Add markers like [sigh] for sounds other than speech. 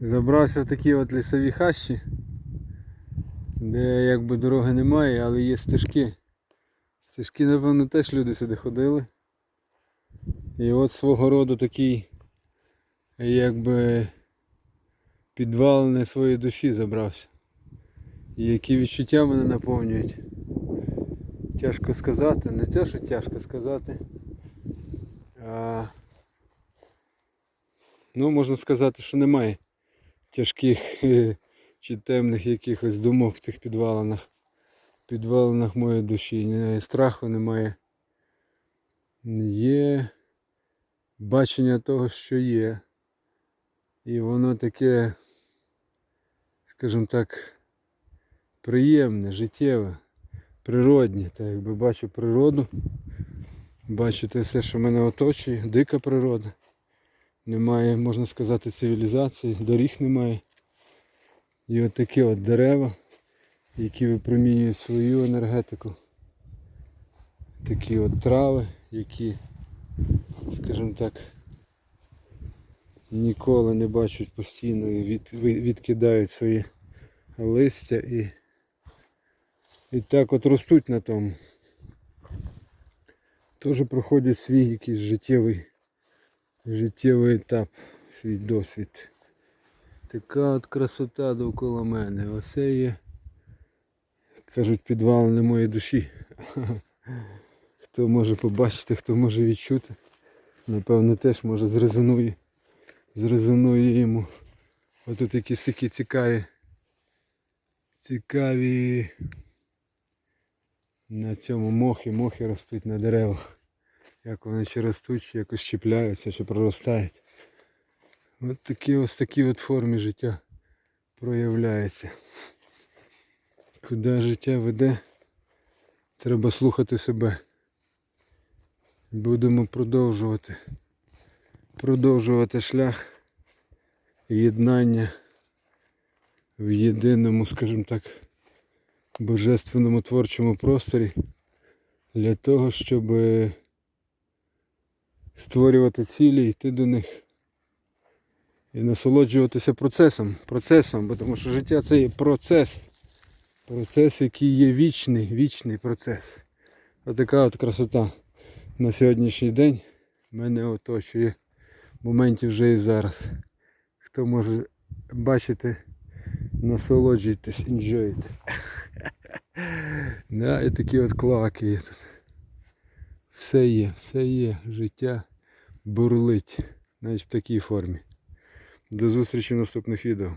Забрався в такі от лісові хащі, де якби дороги немає, але є стежки. Стежки, напевно, теж люди сюди ходили. І от свого роду такий якби підвал не своєї душі забрався. І які відчуття мене наповнюють. Тяжко сказати, не те, що тяжко сказати. А, ну, можна сказати, що немає тяжких [laughs] чи темних якихось думок в цих підвалинах. Підвалинах моєї душі. Страху немає. Є бачення того, що є. І воно таке, скажімо так, приємне, життєве, природнє. Так якби бачу природу, бачу те все, що мене оточує, дика природа. Немає, можна сказати, цивілізації, доріг немає. І от такі от дерева, які випромінюють свою енергетику. Такі от трави, які, скажімо так, ніколи не бачать постійно і від, відкидають свої листя і, і так от ростуть на тому. Теж проходять свій якийсь життєвий, життєвий етап, свій досвід. Така от красота довкола мене. Оце є, кажуть, підвал моєї душі. [laughs] Хто може побачити, хто може відчути. Напевно теж може зрезонує. Зрезонує йому. Отут якісь такі цікаві. Цікаві на цьому мохи, мохи ростуть на деревах. Як вони чи ростуть, якось чіпляються, чи проростають. От такі ось такі от форми життя проявляються. Куди життя веде, треба слухати себе. Будемо продовжувати. Продовжувати шлях єднання в єдиному, скажімо так, божественному творчому просторі для того, щоб створювати цілі, йти до них і насолоджуватися процесом. Процесом, бо тому що життя це є процес. Процес, який є вічний, вічний процес. Отака от красота на сьогоднішній день мене оточує в моменті вже і зараз. Хто може бачити, насолоджуйтесь, інжойте. [laughs] Да, і такі от клаки є тут. Все є, все є, життя бурлить, навіть в такій формі. До зустрічі в наступних відео.